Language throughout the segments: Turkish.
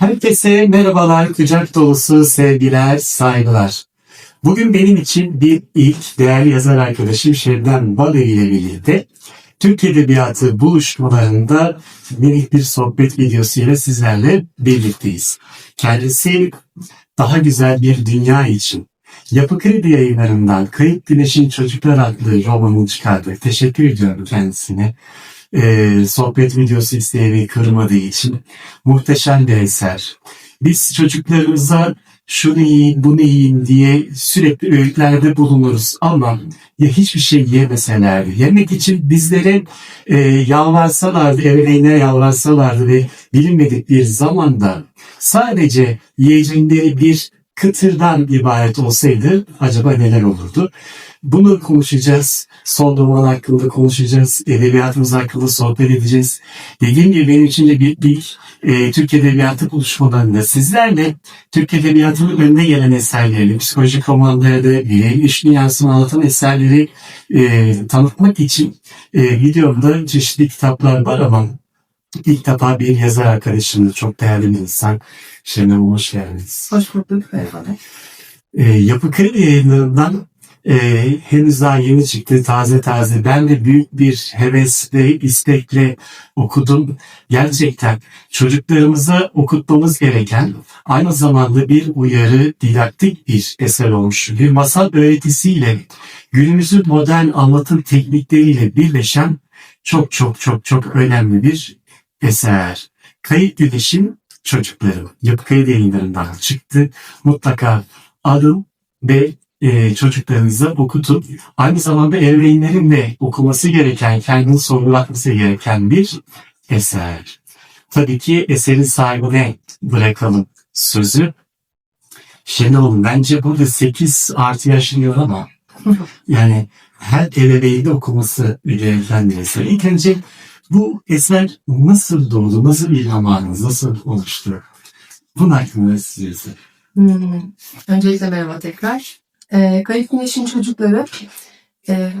Herkese merhabalar, kucak dolusu sevgiler, saygılar. Bugün benim için bir ilk değerli yazar arkadaşım Şebnem Balı ile birlikte Türk Edebiyatı buluşmalarında minik bir sohbet videosu ile sizlerle birlikteyiz. Kendisi daha güzel bir dünya için Yapı Kredi yayınlarından Kayıp Güneşin Çocuklar adlı romanını çıkardı. Teşekkür ediyorum kendisine. Ee, sohbet videosu isteğini kırmadığı için muhteşem bir eser. Biz çocuklarımıza şunu yiyin, bunu yiyin diye sürekli öğütlerde bulunuruz ama ya hiçbir şey yemeselerdi. Yemek için bizlere e, yalvarsalardı, ebeveynlere yalvarsalardı ve bilinmedik bir zamanda sadece yiyecekleri bir kıtırdan ibaret olsaydı acaba neler olurdu? Bunu konuşacağız. Son roman hakkında konuşacağız. Edebiyatımız hakkında sohbet edeceğiz. Dediğim gibi benim için de bir ilk e, Türk Edebiyatı buluşmalarında sizlerle Türk Edebiyatı'nın önüne gelen eserleri, psikolojik romanları, birey iş dünyasını anlatan eserleri e, tanıtmak için e, videomda çeşitli kitaplar var ama ilk defa bir yazar arkadaşımdı. Çok değerli bir insan. Şebnem hoş geldiniz. Hoş bulduk. Merhabalar. E, Yapı Kredi yayınlarından e, henüz daha yeni çıktı. Taze taze. Ben de büyük bir hevesle, istekle okudum. Gerçekten çocuklarımıza okutmamız gereken aynı zamanda bir uyarı, didaktik bir eser olmuş. Bir masal öğretisiyle günümüzün modern anlatım teknikleriyle birleşen çok çok çok çok önemli bir eser. Kayıp Güneş'in Çocukları Yapı Kredi yayınlarından çıktı. Mutlaka alın ve e, çocuklarınıza okutun. Aynı zamanda ebeveynlerin de okuması gereken, kendini sorgulatması gereken bir eser. Tabii ki eserin sahibine bırakalım sözü. Şenol bence burada 8 artı yaşınıyor ama yani her ebeveyni okuması gereken bir eser. İlk önce bu eser nasıl doğdu, nasıl ilham aldınız, nasıl oluştu? Bunun hakkında size. Hmm. Öncelikle merhaba tekrar. Ee, Kayıp Güneş'in çocukları e,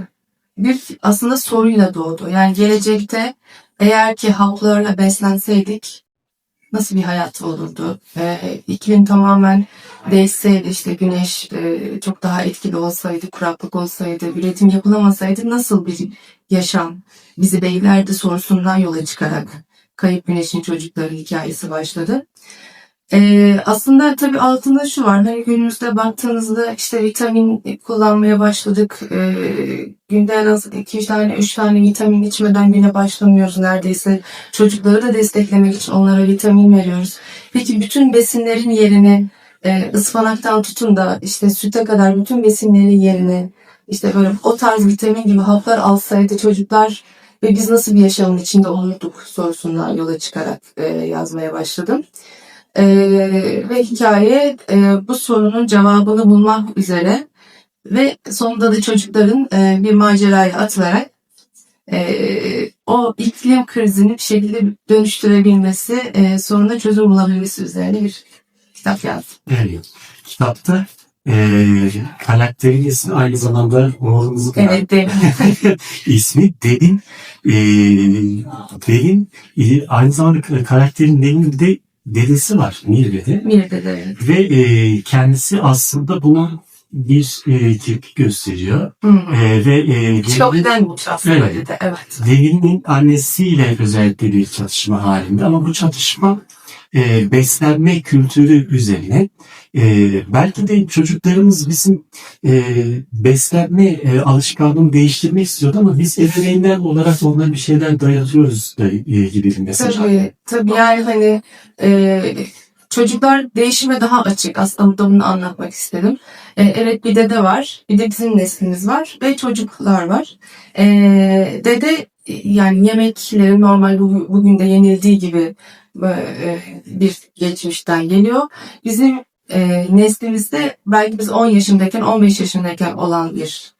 bir aslında soruyla doğdu. Yani gelecekte eğer ki haplarla beslenseydik nasıl bir hayat olurdu? Ee, iklim tamamen değişseydi işte güneş e, çok daha etkili olsaydı, kuraklık olsaydı, üretim yapılamasaydı nasıl bir yaşam bizi beylerdi sorusundan yola çıkarak Kayıp Güneş'in çocukları hikayesi başladı. Ee, aslında tabii altında şu var. Hani günümüzde baktığınızda işte vitamin kullanmaya başladık. Ee, günde en az 2 tane 3 tane vitamin içmeden güne başlamıyoruz neredeyse. Çocukları da desteklemek için onlara vitamin veriyoruz. Peki bütün besinlerin yerine e, ıspanaktan tutun da işte süte kadar bütün besinlerin yerine işte böyle o tarz vitamin gibi haplar alsaydı çocuklar ve biz nasıl bir yaşamın içinde olurduk sorusundan yola çıkarak e, yazmaya başladım. Ee, ve hikaye e, bu sorunun cevabını bulmak üzere ve sonunda da çocukların e, bir maceraya atılarak e, o iklim krizini bir şekilde dönüştürebilmesi, e, soruna çözüm bulabilmesi üzerine bir kitap yazdım. Evet. Kitapta e, karakterin ismi aynı zamanda oğlunuzun Evet, demin. ismi Derin. E, Derin e, aynı zamanda karakterin Derin de dedesi var Mirve'de. Mir'de de evet. Ve e, kendisi aslında bunun bir e, tepki gösteriyor. E, ve e, Çok denmiş aslında Evet. dedi. Evet. Devin'in annesiyle özellikle bir çatışma halinde ama bu çatışma e, beslenme kültürü üzerine e, belki de çocuklarımız bizim e, beslenme e, alışkanlığını değiştirmek istiyordu ama biz ebeveynler olarak onlara bir şeyler dayatıyoruz da, e, gibi bir mesaj. Tabii, tabii yani hani e, çocuklar değişime daha açık. Aslında burada bunu anlatmak istedim. E, evet bir dede var, bir de bizim neslimiz var ve çocuklar var. E, dede e, yani yemekleri normal bu- bugün de yenildiği gibi e, bir geçmişten geliyor. Bizim e, neslimizde belki biz 10 yaşındayken 15 yaşındayken olan bir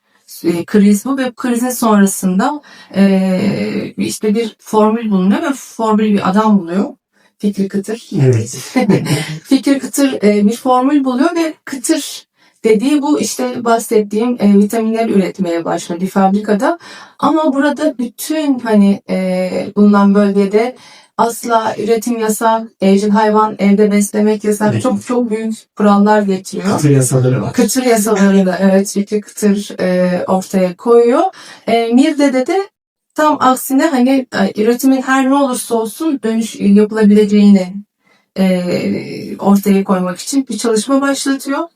e, kriz bu ve krizin sonrasında e, işte bir formül bulunuyor ve formül bir adam buluyor. Fikri Kıtır. Evet. Fikri Kıtır e, bir formül buluyor ve Kıtır dediği bu işte bahsettiğim e, vitaminler üretmeye başlıyor bir fabrikada. Ama burada bütün hani e, bulunan bölgede asla üretim yasak, evcil hayvan evde beslemek yasak. Evet. Çok çok büyük kurallar getiriyor. Kıtır yasaları var. Kıtır yasaları da evet Fikri Kıtır e, ortaya koyuyor. E, Mirde'de de tam aksine hani e, üretimin her ne olursa olsun dönüş yapılabileceğini e, ortaya koymak için bir çalışma başlatıyor.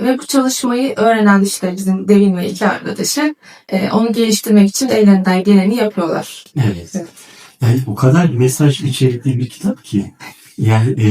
Ve bu çalışmayı öğrenen işte bizim Devin ve iki arkadaşı e, onu geliştirmek için ellerinden geleni yapıyorlar. Evet. Evet. Yani o kadar mesaj içerikli bir kitap ki yani e,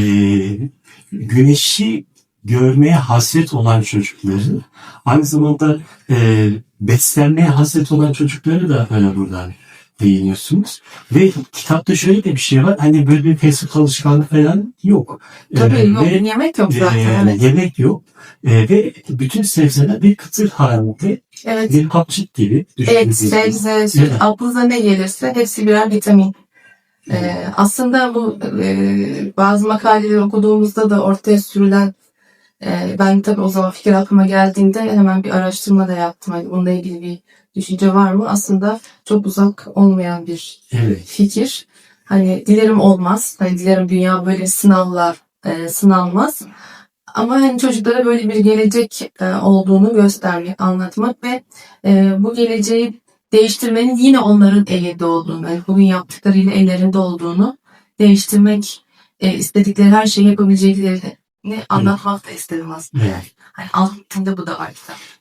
güneşi görmeye hasret olan çocukları aynı zamanda e, beslenmeye hasret olan çocukları da hani buradan değiniyorsunuz. Ve kitapta şöyle de bir şey var. Hani böyle bir fast food alışkanlığı falan yok. Tabii E, yok, ve, yemek yok zaten. e, evet. Yemek yok. E, ve bütün sebzeler bir kıtır halinde evet. bir kapçık gibi. Et, düşündüğünüz gibi. sebze, süt, Evet. aklınıza ne gelirse hepsi birer vitamin. Ee, aslında bu e, bazı makaleleri okuduğumuzda da ortaya sürülen e, ben tabii o zaman fikir aklıma geldiğinde hemen bir araştırma da yaptım. Hani bununla ilgili bir düşünce var mı? Aslında çok uzak olmayan bir Evet. fikir. Hani dilerim olmaz. Hani dilerim dünya böyle sınavlar e, sınanmaz. Ama hani çocuklara böyle bir gelecek e, olduğunu göstermek, anlatmak ve e, bu geleceği değiştirmenin yine onların elinde olduğunu, yani bugün yaptıklarıyla ellerinde olduğunu değiştirmek e, istedikleri her şeyi yapabileceklerini anlatmak da istedim aslında. Evet. Hani altında bu da var.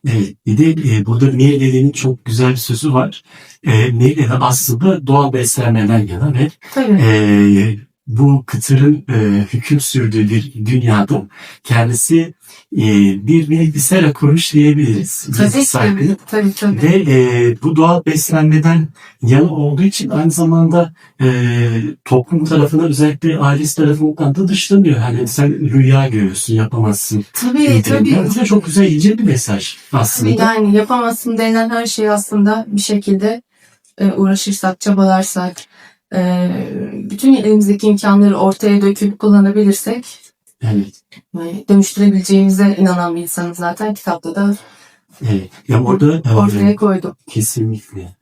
Evet, bir de e, burada Meride'nin çok güzel bir sözü var. E, Meride aslında doğal beslenmeden yana ve Tabii. e, bu kıtırın e, hüküm sürdüğü bir dünyada kendisi e, bir bilgisayara kurmuş diyebiliriz. tabii, sahibi. tabii, tabii. Ve e, bu doğal beslenmeden yana olduğu için aynı zamanda e, toplum tarafından özellikle ailesi tarafından da dışlanıyor. Hani sen rüya görüyorsun, yapamazsın. Tabii, tabii. Bu da çok güzel, ince bir mesaj aslında. Yani yapamazsın denilen her şeyi aslında bir şekilde e, uğraşırsak, çabalarsak, bütün elimizdeki imkanları ortaya döküp kullanabilirsek Evet. yani dönüştürebileceğimize inanan bir insanım zaten kitapta da Evet. Ya orada e, ortaya koydum. kesinlikle.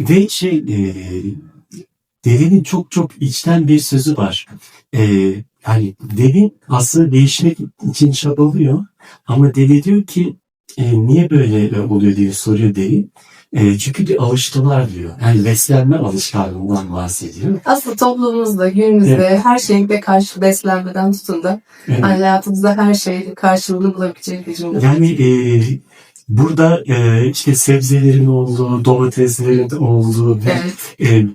Ve şey e, Devin'in çok çok içten bir sözü var. E, yani Devin aslında değişmek için çabalıyor. Ama Deli diyor ki e, niye böyle e, oluyor diye soruyor Devin. E, çünkü bir alıştılar diyor. Yani beslenme alışkanlığından bahsediyor. Aslında toplumumuzda, günümüzde her şeyde karşı beslenmeden tutun da Evet. hayatımızda her şeyde karşılığını bulabilecek bir cümle. Yani e, burada e, işte sebzelerin olduğu, domateslerin olduğu ve Evet. e,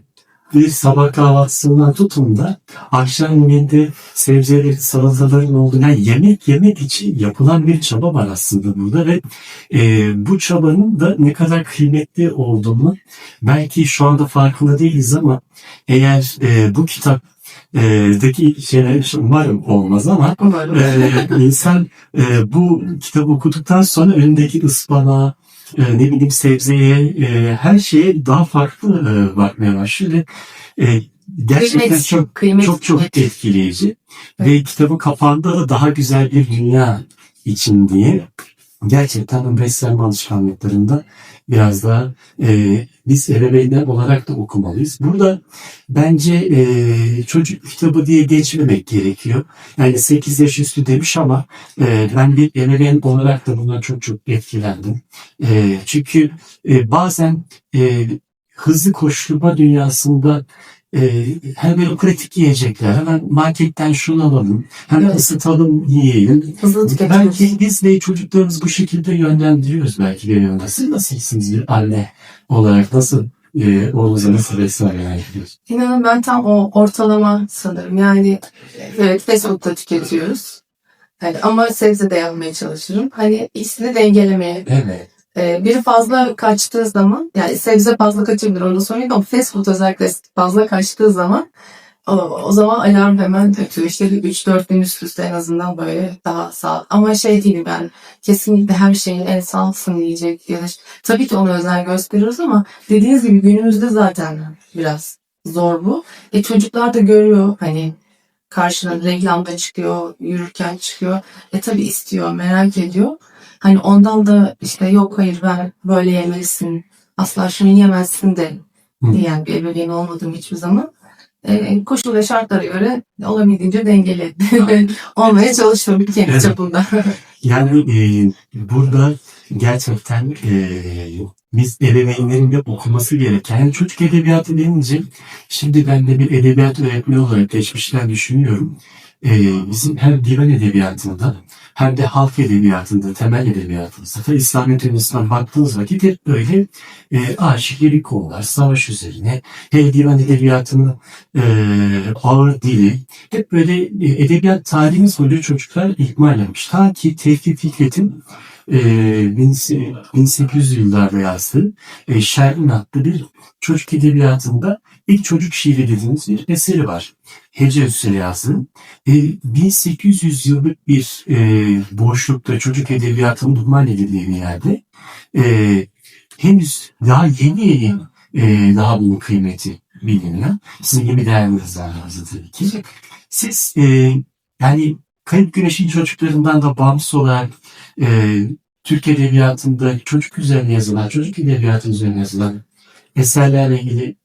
bir sabah kahvaltısından tutun da akşam yemeğinde sebzelerin, salataların olduğu yani yemek yemek için yapılan bir çaba var aslında burada ve e, bu çabanın da ne kadar kıymetli olduğunu belki şu anda farkında değiliz ama eğer e, bu kitap e, daki şeyler umarım olmaz ama Umarım. ee, insan e, bu kitabı okuduktan sonra önündeki ıspanağa, e, ne bileyim sebzeye, e, her şeye daha farklı e, bakmaya başlıyor ve e, gerçekten Kıymet, çok kıymet, çok çok etkileyici ve kitabın kapağında da daha güzel bir dünya için diye gerçekten bu beslenme alışkanlıklarında biraz daha e, biz ebeveynler olarak da okumalıyız. Burada bence e, çocuk kitabı diye geçmemek gerekiyor. Yani 8 yaş üstü demiş ama e, ben bir ebeveyn olarak da bundan çok çok etkilendim. E, çünkü e, bazen e, hızlı koşturma dünyasında e, hem böyle pratik yiyecekler, hemen marketten şunu alalım, hemen ısıtalım yiyelim. Hızlı. Belki biz de çocuklarımızı bu şekilde yönlendiriyoruz belki bir yönde. Siz nasılsınız bir anne olarak? Nasıl e, oğlunuza nasıl yapıyorsunuz? İnanın ben tam o ortalama sanırım. Yani evet da tüketiyoruz. Yani ama sebze de yapmaya çalışırım. Hani ikisini dengelemeye. Evet. Ee, biri fazla kaçtığı zaman yani sebze fazla kaçabilir onu da ama fast food özellikle fazla kaçtığı zaman o, o zaman alarm hemen ötüyor. İşte 3-4 gün üst üste en azından böyle daha sağ. Ama şey değilim ben kesinlikle her şeyin en sağlıklısını yiyecek ya da tabii ki ona özen gösteriyoruz ama dediğiniz gibi günümüzde zaten biraz zor bu. E çocuklar da görüyor hani karşına reklamda çıkıyor, yürürken çıkıyor. E tabii istiyor, merak ediyor. Hani ondan da işte yok hayır ben böyle yemelisin, asla şunu yemezsin de Hı. diyen bir ebeveyn olmadım hiçbir zaman. e, koşul ve şartlara göre olabildiğince dengeli olmaya çalışıyorum kendi Evet. çapımda. Yani e, burada gerçekten e, biz ebeveynlerin de okuması gereken yani çocuk edebiyatı denince şimdi ben de bir edebiyat öğretmeni olarak geçmişten düşünüyorum. E, bizim hem divan edebiyatında hem de halk edebiyatında, temel edebiyatımızda da İslamiyet Üniversitesi'nden baktığınız vakit hep böyle e, aşikleri konular, savaş üzerine, hele divan edebiyatının e, ağır dili, hep böyle e, edebiyat tarihimiz boyunca çocuklar ihmallenmiş. Ta ki Tevfik Fikret'in e, 1800 yıllarda yazdığı e, Şermin adlı bir çocuk edebiyatında ilk çocuk şiiri dediğimiz bir eseri var. Hece yazdığı. E, 1800 yıllık bir e, boşlukta çocuk edebiyatının ihmal edildiği bir yerde e, henüz daha yeni yeni e, daha bunun kıymeti biliniyor. Sizin gibi değerli yazarlarınızı tabii ki. Siz e, yani Kayıp Güneş'in çocuklarından da bağımsız olarak e, Türk Edebiyatı'nda çocuk üzerine yazılan, çocuk edebiyatı üzerine yazılan eserlerle ilgili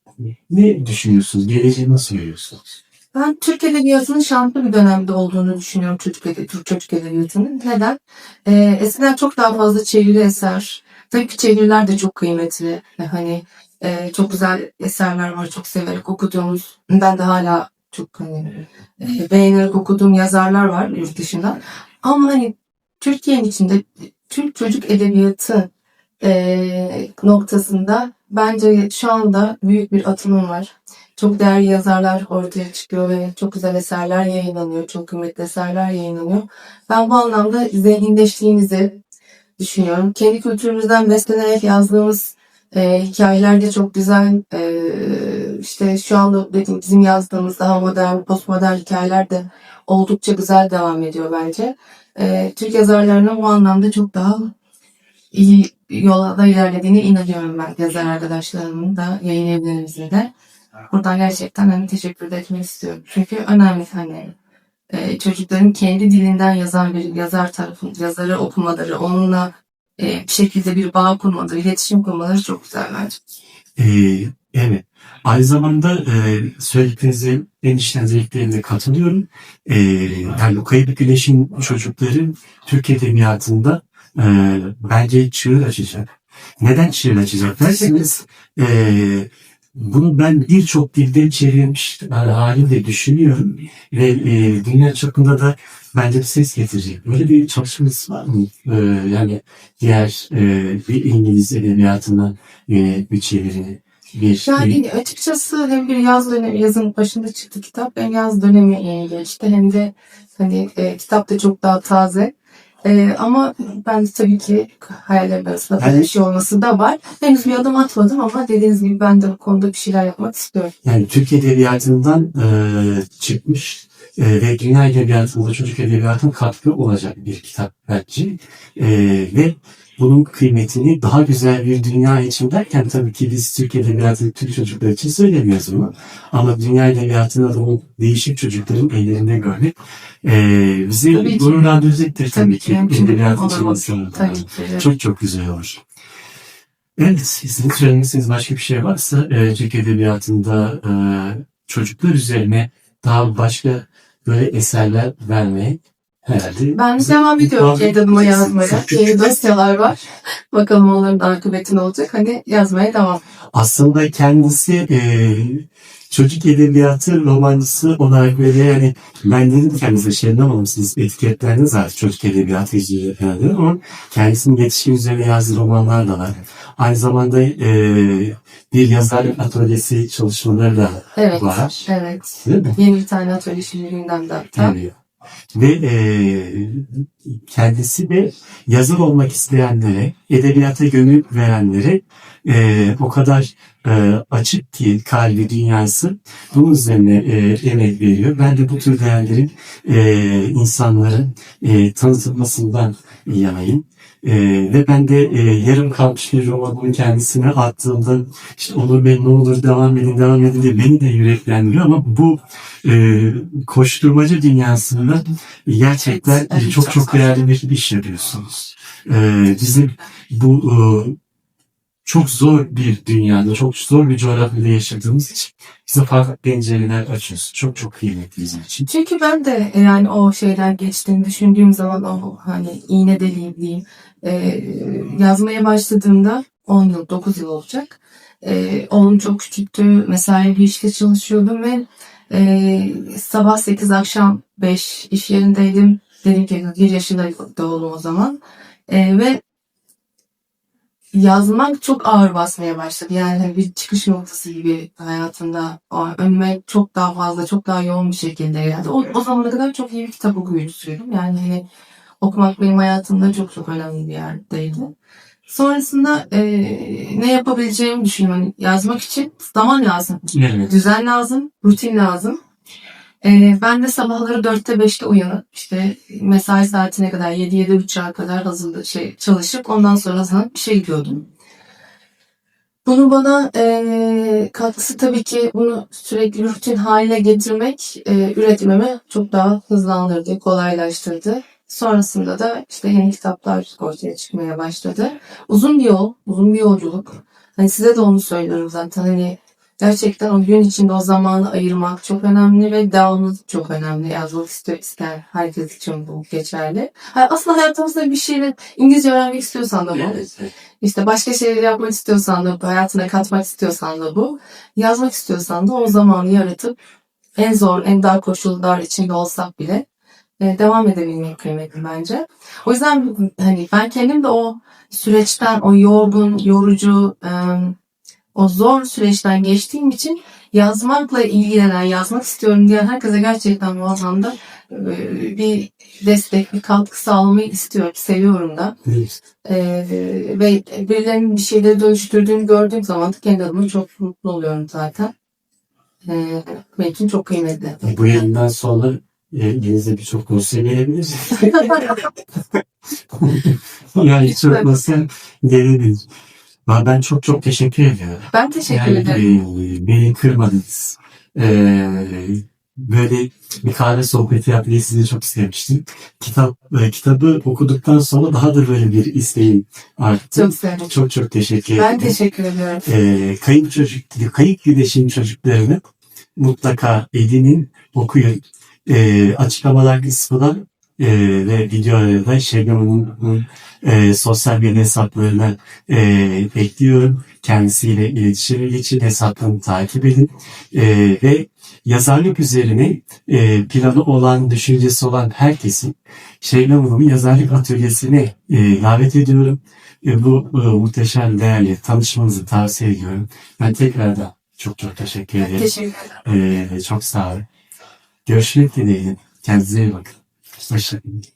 ne düşünüyorsunuz? Geleceği nasıl görüyorsunuz? Ben Türk Edebiyatı'nın şanslı bir dönemde olduğunu düşünüyorum çocuk, ede, Türk çocuk edebiyatının. Neden? Ee, eskiden çok daha fazla çeviri eser. Tabii ki çeviriler de çok kıymetli. Hani e, çok güzel eserler var çok severek okuduğumuz. Ben de hala çok hani, e, beğenerek okuduğum yazarlar var yurt dışında. Ama hani Türkiye'nin içinde Türk çocuk edebiyatı e, noktasında bence şu anda büyük bir atılım var. Çok değerli yazarlar ortaya çıkıyor ve çok güzel eserler yayınlanıyor. Çok kıymetli eserler yayınlanıyor. Ben bu anlamda zenginleştiğimizi düşünüyorum. Kendi kültürümüzden beslenerek yazdığımız e, hikayeler de çok güzel. E, işte şu anda dediğim bizim yazdığımız daha modern, postmodern hikayeler de oldukça güzel devam ediyor bence. E, Türk yazarlarının bu anlamda çok daha iyi yola da ilerlediğine inanıyorum ben yazar arkadaşlarımın da yayın evlerimizin. Buradan gerçekten hani teşekkür de etmek istiyorum. Çünkü önemli hani e, çocukların kendi dilinden yazan bir yazar tarafın yazarı okumaları, onunla e, bir şekilde bir bağ kurmaları, iletişim kurmaları çok güzel bence. Ee, evet. Aynı zamanda e, söylediklerinize en içten zevklerine katılıyorum. Ee, yani o Kayıp Güneş'in çocukları Türk Edebiyatı'nda e, bence çığır açacak. Neden çığır açacak derseniz e, bunu ben birçok dilde çevrilmiş e, halinde düşünüyorum ve e, dünya çapında da bence bir ses getirecek. Böyle bir çalışmanız var mı? E, yani diğer e, bir İngiliz edebiyatına yönelik bir çeviri, bir Yani açıkçası hem bir yaz dönemi, yazın başında çıktı kitap hem yaz dönemi yeni geçti hem de hani e, kitap da çok daha taze. E, ama ben tabii ki hayallerim arasında Yani- bir şey olması da var. Henüz bir adım atmadım ama dediğiniz gibi ben de bu konuda bir şeyler yapmak istiyorum. Yani Türk Edebiyatı'ndan e, çıkmış e, ve dünya edebiyatında çocuk edebiyatına katkı olacak bir kitap bence. E, ve bunun kıymetini daha güzel bir dünya için derken tabii ki biz Türk Edebiyatı Türk çocuklar için söylemiyoruz bunu. Ama dünya edebiyatında da o değişik çocukların ellerinde görmek e, bizi Tabii gururlandıracaktır tabii, Tabii ki. Edebiyat için insanlar. Tabii ki. evet. Çok çok güzel olur. Evet, sizin söylemek istediğiniz başka bir şey varsa e, Türk Edebiyatı'nda e, çocuklar üzerine daha başka böyle eserler vermeye herhalde. Ben devam ediyorum kendi adıma yazmaya. Yeni dosyalar var. Bakalım onların da akıbeti ne olacak. Hani yazmaya devam. Aslında kendisi e, çocuk edebiyatı romancısı olarak böyle yani ben dedim kendisine Şebnem Hanım siz etiketlerdiniz artık çocuk edebiyatı yazıyor falan dedim ama kendisinin yetişkin üzerine yazdığı romanlar da var. Aynı zamanda e, bir yazarlık atölyesi çalışmaları da Evet. var. Evet. Değil mi? Yeni bir tane atölye şimdi gündemde hatta. Tabii. Ve e, kendisi de yazar olmak isteyenlere, edebiyata gönül verenlere e, o kadar e, açık ki kalbi dünyası bunun üzerine e, emek veriyor. Ben de bu tür değerlerin e, insanların e, tanıtılmasından yanayım. E, ve ben de e, yarım kalmış bir romanın kendisine attığımda işte olur Bey ne olur devam edin devam edin diye beni de yüreklendiriyor ama bu e, koşturmacı dünyasında gerçekten çok çok çok değerli bir iş yapıyorsunuz. E, bizim bu e, çok zor bir dünyada, çok zor bir coğrafyada yaşadığımız için bize farklı pencereler açıyorsun. Çok çok kıymetli bizim için. Çünkü ben de e, yani o şeyler geçtiğini düşündüğüm zaman o hani iğne deliğim diyeyim e, yazmaya başladığımda 10 yıl 9 yıl olacak. E, oğlum çok küçüktü. Mesai bir işte çalışıyordum ve e, sabah 8 akşam 5 iş yerindeydim. Dediğim gibi 1 yaşındaydı oğlum o zaman. E, ve yazmak çok ağır basmaya başladı. Yani hani bir çıkış noktası gibi hayatımda o önüme çok daha fazla, çok daha yoğun bir şekilde geldi. O, o zamana kadar çok iyi bir kitap okuyucusuydum. Yani hani okumak benim hayatımda çok çok önemli bir yerdeydi. Sonrasında eee, ne yapabileceğimi düşünüyorum. Hani yazmak için zaman lazım. Evet. Düzen lazım, rutin lazım. Ee, ben de sabahları dörtte beşte uyanıp işte mesai saatine kadar 7-7.30'a kadar hazırlı şey çalışıp ondan sonra hazırlanıp işe gidiyordum. Bunu bana eee, katkısı tabii ki bunu sürekli rutin haline getirmek eee, üretmemi çok daha hızlandırdı, kolaylaştırdı. Sonrasında da işte yeni kitaplar ortaya çıkmaya başladı. Uzun bir yol, uzun bir yolculuk. Hani size de onu söylüyorum zaten hani gerçekten o gün içinde o zamanı ayırmak çok önemli ve devamlı çok önemli. Yazmak istiyor, ister herkes için bu geçerli. Aslında hayatımızda bir şeyle İngilizce öğrenmek istiyorsan da bu. İşte başka şeyler yapmak istiyorsan da bu, hayatına katmak istiyorsan da bu. Yazmak istiyorsan da o zamanı yaratıp en zor, en dar koşullar içinde olsak bile e, devam edebilmek kıymetli bence. O yüzden hani ben kendim de o süreçten, o yorgun, yorucu, e, o zor süreçten geçtiğim için yazmakla ilgilenen, yazmak istiyorum diyen herkese gerçekten bu anlamda bir destek, bir katkı sağlamayı istiyorum, seviyorum da. Evet. Ee, ve birilerinin bir şeyleri dönüştürdüğünü gördüğüm zaman da kendi adıma çok mutlu oluyorum zaten. Ee, benim için çok kıymetli. Bu yayından sonra e, elinize birçok dosya gelebilir. yani çok nasıl gelebilir. Ben ben çok çok teşekkür ediyorum. ben teşekkür Yani ederim. e, beni kırmadınız. E, böyle bir kahve sohbeti yapmayı sizi çok sevmiştim. Kitap e, kitabı okuduktan sonra daha da böyle bir isteğim arttı. Çok sevdim. Çok çok teşekkür Ben ederim. teşekkür ediyorum. e, kayıp çocuk, kayıp güneşin çocuklarını mutlaka edinin, okuyun. E, açıklamalar kısmına e, ve videoya da Şebnem Hanım'ın e, sosyal medya hesaplarına e, bekliyorum. Kendisiyle iletişime geçin, hesaplarını takip edin. E, ve yazarlık üzerine e, planı olan, düşüncesi olan herkesin Şebnem Hanım'ın yazarlık atölyesine e, davet ediyorum. E, bu e, muhteşem değerli tanışmanızı tavsiye ediyorum. Ben tekrardan çok çok teşekkür ederim. Teşekkür ederim. E, çok sağ olun. Görüşmek dileğiyle. Kendinize iyi bakın. Second.